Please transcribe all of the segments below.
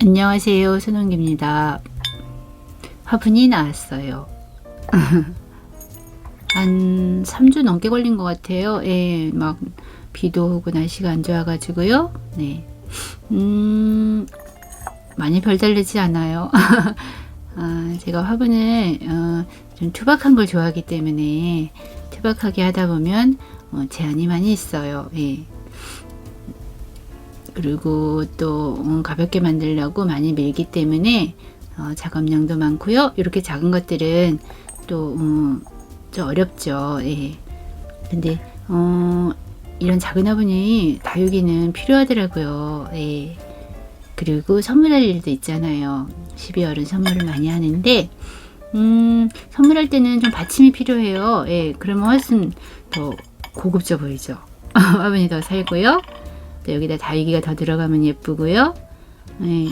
안녕하세요. 손홍기입니다. 화분이 나왔어요. 한 3주 넘게 걸린 것 같아요. 예, 막 비도 오고 날씨가 안 좋아가지고요. 네. 음, 많이 별달리지 않아요. 아, 제가 화분을 어, 좀 투박한 걸 좋아하기 때문에 투박하게 하다 보면 어, 제한이 많이 있어요. 예. 그리고 또 음, 가볍게 만들려고 많이 밀기 때문에 어, 작업량도 많고요. 이렇게 작은 것들은 또 음, 좀 어렵죠. 예. 근데 어, 이런 작은 화분이 다육이는 필요하더라고요. 예. 그리고 선물할 일도 있잖아요. 12월은 선물을 많이 하는데 음, 선물할 때는 좀 받침이 필요해요. 예. 그러면 훨씬 더 고급져 보이죠. 화분이 더 살고요. 또 여기다 다육이가 더 들어가면 예쁘고요. 네.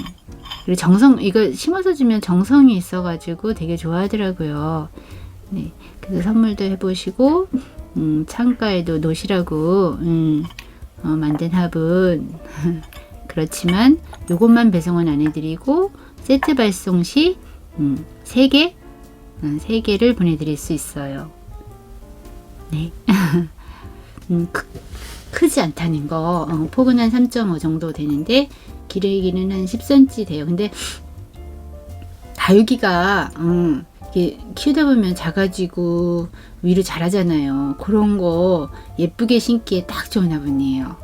그리고 정성 이거 심어서 주면 정성이 있어가지고 되게 좋아하더라고요. 네. 그래서 선물도 해보시고 음, 창가에도 놓으시라고 음, 어, 만든 화분. 그렇지만 요것만 배송은 안 해드리고 세트 발송 시 음, 3개 음, 3개를 보내드릴 수 있어요. 네. 음, 크, 크지 않다는 거. 어, 폭은 한 3.5 정도 되는데 길이기는 한 10cm 돼요. 근데 다육이가 음, 이게 키우다 보면 작아지고 위로 자라잖아요. 그런 거 예쁘게 심기에 딱 좋은 화분이에요.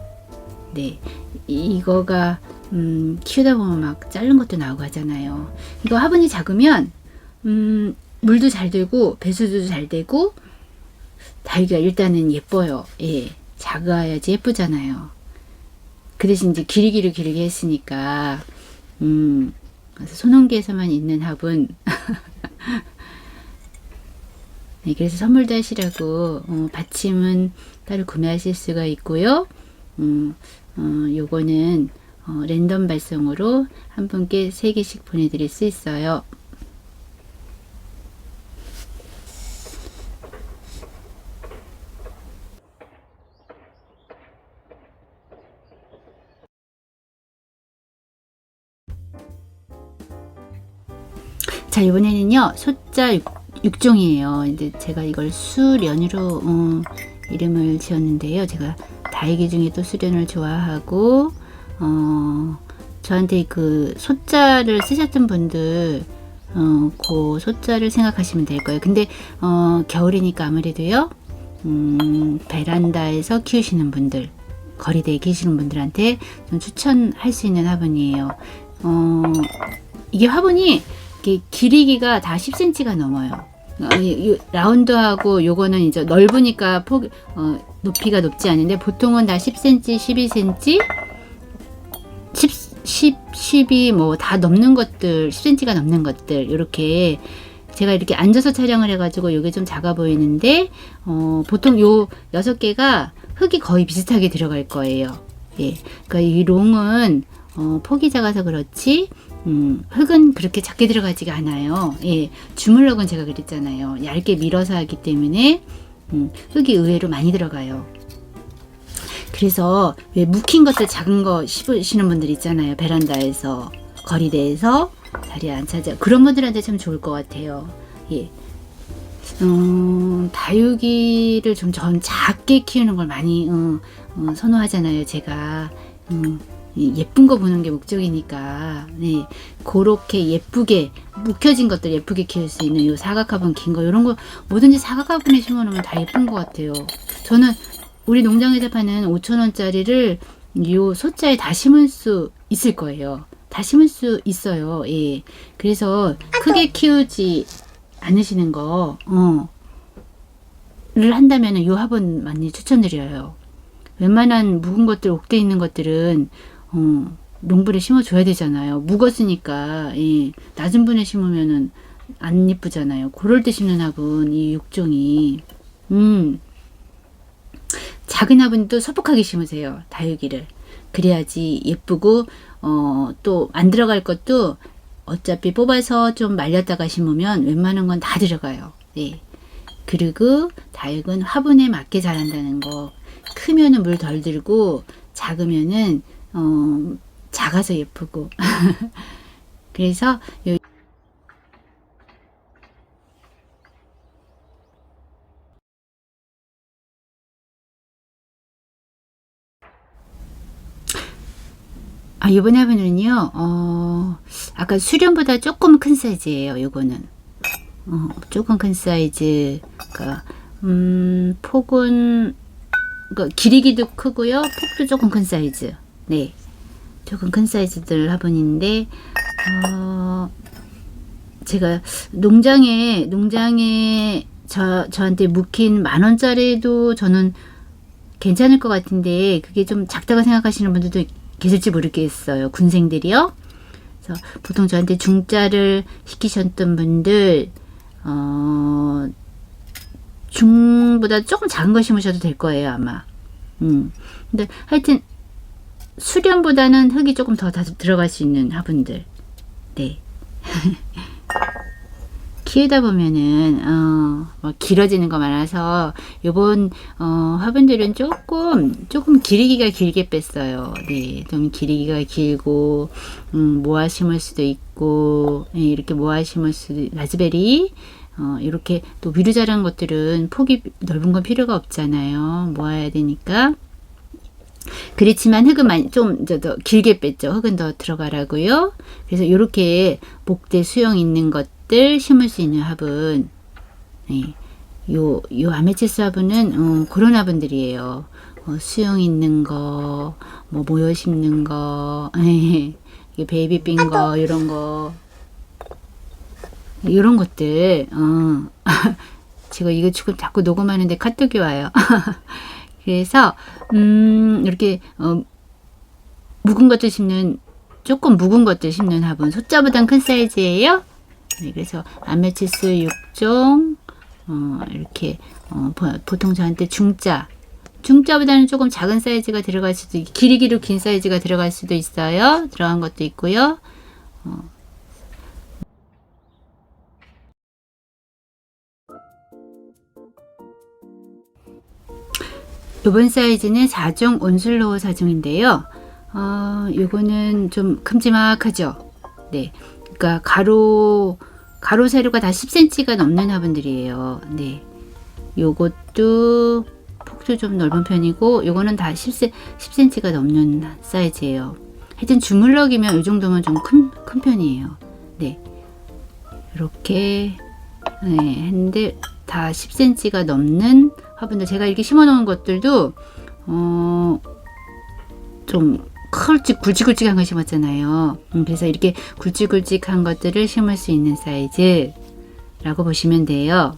네, 이- 이거가 음, 키우다 보면 막 자른 것도 나오고 하잖아요. 이거 화분이 작으면 음, 물도 잘 되고 배수도 잘 되고 다육이가 일단은 예뻐요. 예. 작아야지 예쁘잖아요. 그 대신 이제 길이기를 길게 했으니까, 음, 그래서 손원기에서만 있는 화분. 네, 그래서 선물도 하시라고, 어, 받침은 따로 구매하실 수가 있고요. 음, 어, 요거는, 어, 랜덤 발송으로 한 분께 세개씩 보내드릴 수 있어요. 자 이번에는요 소자 육, 종이에요 이제 제가 이걸 수련으로 어, 이름을 지었는데요. 제가 다육이 중에 또 수련을 좋아하고 어, 저한테 그 소자를 쓰셨던 분들 어, 그 소자를 생각하시면 될 거예요. 근데 어, 겨울이니까 아무래도요 음, 베란다에서 키우시는 분들 거리대에 계시는 분들한테 좀 추천할 수 있는 화분이에요. 어, 이게 화분이 길이기가 다 10cm가 넘어요. 어, 라운드하고 요거는 이제 넓으니까 폭 어, 높이가 높지 않은데 보통은 다 10cm, 12cm, 10, 10, 12 뭐 다 넘는 것들, 10cm가 넘는 것들 이렇게 제가 이렇게 앉아서 촬영을 해가지고 이게 좀 작아 보이는데 어, 보통 요 여섯 개가 흙이 거의 비슷하게 들어갈 거예요. 예, 그러니까 이 롱은 어, 폭이 작아서 그렇지 음, 흙은 그렇게 작게 들어가지가 않아요. 예, 주물럭은 제가 그랬잖아요. 얇게 밀어서 하기 때문에 음, 흙이 의외로 많이 들어가요. 그래서 왜 묵힌 것들 작은 거 씹으시는 분들 있잖아요. 베란다에서 거리대에서 자리에 안 차져. 그런 분들한테 참 좋을 것 같아요. 예. 음, 다육이를 좀 전 작게 키우는 걸 많이 어, 어, 선호하잖아요. 제가 음, 이 예쁜 거 보는 게 목적이니까 네 그렇게 예쁘게 묵혀진 것들 예쁘게 키울 수 있는 요 사각화분 긴 거 이런 거 뭐든지 사각화분에 심어놓으면 다 예쁜 것 같아요. 저는 우리 농장에서 파는 5천 원짜리를 요 소자에 다 심을 수 있을 거예요. 다 심을 수 있어요. 예. 그래서 크게 키우지 않으시는 거, 어, 를 한다면 요 화분 많이 추천드려요. 웬만한 묵은 것들, 옥대 있는 것들은, 어, 농불에 심어줘야 되잖아요. 묵었으니까, 예. 낮은 분에 심으면은 안 이쁘잖아요. 그럴 때 심는 화분, 이 육종이. 음. 작은 화분도 소폭하게 심으세요. 다육이를. 그래야지 예쁘고, 어, 또 안 들어갈 것도 어차피 뽑아서 좀 말렸다가 심으면 웬만한 건 다 들어가요. 네. 그리고 다육은 화분에 맞게 자란다는 거. 크면은 물 덜 들고 작으면은 어 작아서 예쁘고. 그래서 요 아, 이번 화분은요, 어, 아까 수련보다 조금 큰 사이즈예요, 요거는. 어, 조금 큰 사이즈. 그니까, 음, 폭은, 그 길이기도 크고요, 폭도 조금 큰 사이즈. 네. 조금 큰 사이즈들 화분인데, 어, 제가 농장에, 농장에 저, 저한테 묵힌 만 원짜리도 저는 괜찮을 것 같은데, 그게 좀 작다고 생각하시는 분들도 계실지 모르겠어요. 군생들이요. 그래서 보통 저한테 중짜를 시키셨던 분들, 어, 중보다 조금 작은 거 심으셔도 될 거예요, 아마. 음. 근데 하여튼, 수련보다는 흙이 조금 더다 들어갈 수 있는 화분들. 네. 키우다 보면은 어, 뭐 길어지는 거 많아서 요번 어, 화분들은 조금 조금 기르기가 길게 뺐어요. 네, 좀 기르기가 길고 음, 모아 심을 수도 있고 네, 이렇게 모아 심을 수도 라즈베리 어, 이렇게 또 위로 자란 것들은 폭이 넓은 건 필요가 없잖아요. 모아야 되니까. 그렇지만 흙은 많이 좀더 길게 뺐죠. 흙은 더 들어가라고요. 그래서 이렇게 목대 수영 있는 것들 심을 수 있는 화분. 네. 요, 요 아메치스 화분은 어, 그런 화분들이에요. 어, 수영 있는 거, 뭐 모여 심는 거, 네. 이게 베이비 빈 거, 이런 거. 이런 것들, 어. 제가 이거 지금 자꾸 녹음하는데 카톡이 와요. 그래서 음, 이렇게 어, 묵은 것들 심는 조금 묵은 것들 심는 화분 소자보단 큰 사이즈예요. 네, 그래서 아메치스 6종 어, 이렇게 어, 보통 저한테 중자 중자보다는 조금 작은 사이즈가 들어갈 수도 있, 길이기로 긴 사이즈가 들어갈 수도 있어요. 들어간 것도 있고요. 어, 이번 사이즈는 4종 온슬로우 4종인데요. 어, 요거는 좀 큼지막하죠. 네. 그러니까 가로 가로 세로가 다 10cm가 넘는 화분들이에요. 네. 요것도 폭도 좀 넓은 편이고 요거는 다 10, 10cm가 넘는 사이즈예요. 하여튼 주물럭이면 이 정도면 좀 큰 큰 편이에요. 네. 이렇게 네, 했는데 다 10cm가 넘는 화분들 제가 이렇게 심어 놓은 것들도 어, 좀 컬직 굵직굵직한 거 심었잖아요. 음, 그래서 이렇게 굵직굵직한 것들을 심을 수 있는 사이즈라고 보시면 돼요.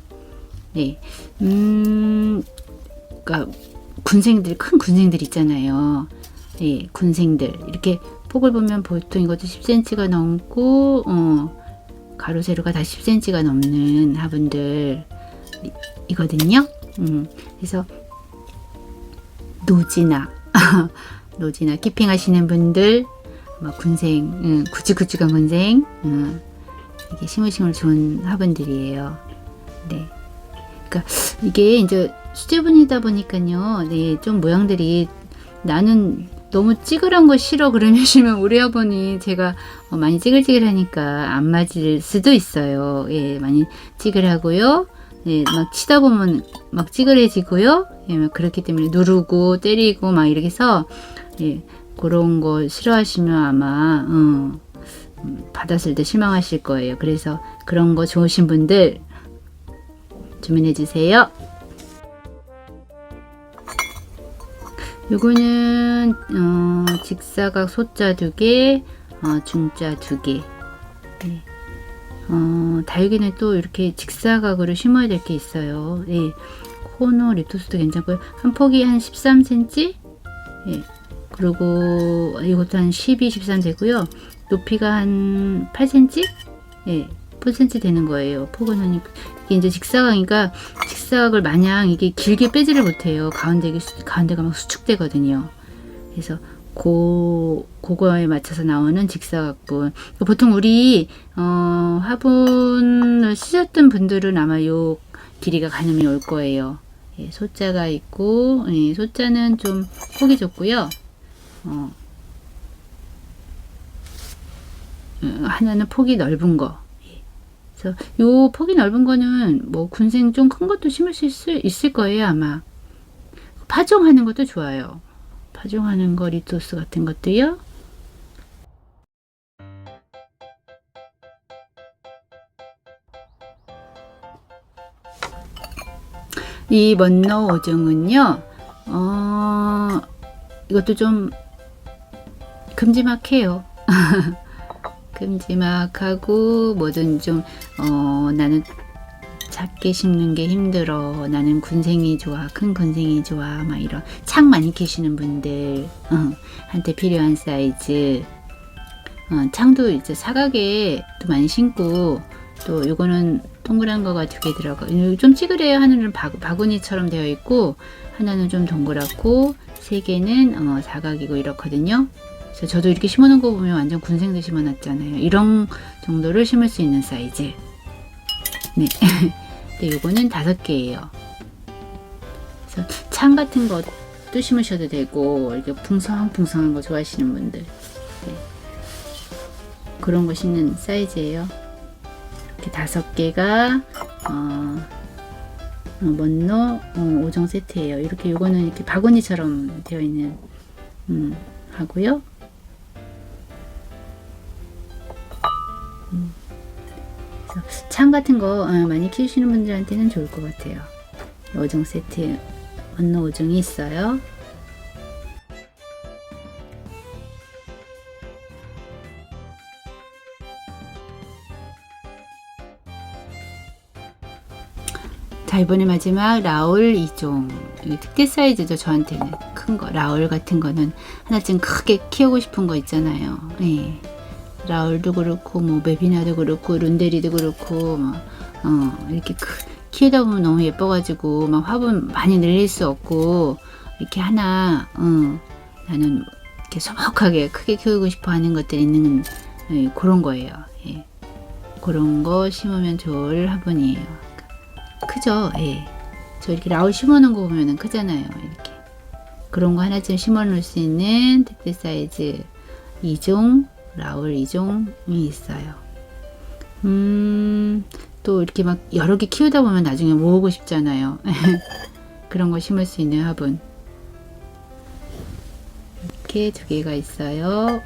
네, 음, 그러니까 군생들 큰 군생들 있잖아요. 네, 군생들 이렇게 폭을 보면 보통 이것도 10cm가 넘고 어, 가로 세로가 다 10cm가 넘는 화분들 이거든요. 음, 그래서 노지나 노지나 키핑 하시는 분들 뭐 군생 음, 구직구직한 군생 음, 이게 심으심을 좋은 화분들이에요. 네. 그러니까 이게 이제 수제분이다 보니까요. 네, 좀 모양들이 나는 너무 찌그런 거 싫어 그러시면 우리 아버니 제가 어, 많이 찌글찌글하니까 안 맞을 수도 있어요. 예, 많이 찌글하고요. 예, 막 치다 보면 막 찌그레지고요. 예, 그렇기 때문에 누르고 때리고 막 이렇게 해서 예, 그런 거 싫어하시면 아마 어, 음, 받았을 때 실망하실 거예요. 그래서 그런 거 좋으신 분들 주문해 주세요. 요거는 어, 직사각 소자 두 개, 어, 중자 두 개. 네. 어, 다육이는 또 이렇게 직사각으로 심어야 될 게 있어요. 예. 코너 리토스도 괜찮고요. 한 폭이 한 13cm? 예. 그리고 이것도 한 12, 13 되고요. 높이가 한 8cm? 예. 8cm 되는 거예요. 폭은 한 이게 이제 직사각이니까 직사각을 마냥 이게 길게 빼지를 못해요. 가운데 가운데가 막 수축되거든요. 그래서 고, 그거에 맞춰서 나오는 직사각분. 보통 우리, 어, 화분을 쓰셨던 분들은 아마 요 길이가 가늠이 올 거예요. 예, 소자가 있고, 예, 소자는 좀 폭이 좁고요. 어, 어, 하나는 폭이 넓은 거. 예. 요 폭이 넓은 거는 뭐 군생 좀 큰 것도 심을 수 있을 거예요 아마. 파종하는 것도 좋아요. 파종하는 거 리토스 같은 것도요. 이 먼너 오종은요, 어, 이것도 좀 큼지막해요. 큼지막하고 뭐든 좀, 어, 나는 작게 심는 게 힘들어. 나는 군생이 좋아. 큰 군생이 좋아. 막 이런 창 많이 키시는 분들, 어, 한테 필요한 사이즈. 어, 창도 이제 사각에 또 많이 심고, 또 요거는 동그란 거가 두 개 들어가. 좀 찌그레요. 하나는 바, 바구 니처럼 되어 있고, 하나는 좀 동그랗고, 세 개는 어, 사각이고 이렇거든요. 그래서 저도 이렇게 심어놓은 거 보면 완전 군생도 심어놨잖아요. 이런 정도를 심을 수 있는 사이즈. 네. 근데 요거는 다섯 개예요. 그래서 창 같은 것도 심으셔도 되고, 이렇게 풍성풍성한 거 좋아하시는 분들. 네. 그런 거 심는 사이즈예요. 이렇게 다섯 개가 어, 어, 먼노 어, 5종 세트예요. 이렇게 요거는 이렇게 바구니처럼 되어 있는 음, 하고요. 창 같은 거 어, 많이 키우시는 분들한테는 좋을 것 같아요. 5종 세트 먼노 5종이 있어요. 자 이번에 마지막 라울 2종 이게 특대 사이즈죠 저한테는 큰 거 라울 같은 거는 하나쯤 크게 키우고 싶은 거 있잖아요 예. 라울도 그렇고 뭐 베비나도 그렇고 룬데리도 그렇고 뭐, 어, 이렇게 크, 키우다 보면 너무 예뻐가지고 막 화분 많이 늘릴 수 없고 이렇게 하나 어, 나는 이렇게 소박하게 크게 키우고 싶어 하는 것들이 있는 예, 그런 거예요 예. 그런 거 심으면 좋을 화분이에요 크죠? 예. 저 이렇게 라울 심어놓은 거 보면은 크잖아요. 이렇게. 그런 거 하나쯤 심어 놓을 수 있는 특대 사이즈 2종, 라울 2종이 있어요. 음, 또 이렇게 막 여러 개 키우다 보면 나중에 모으고 싶잖아요. 그런 거 심을 수 있는 화분. 이렇게 두 개가 있어요.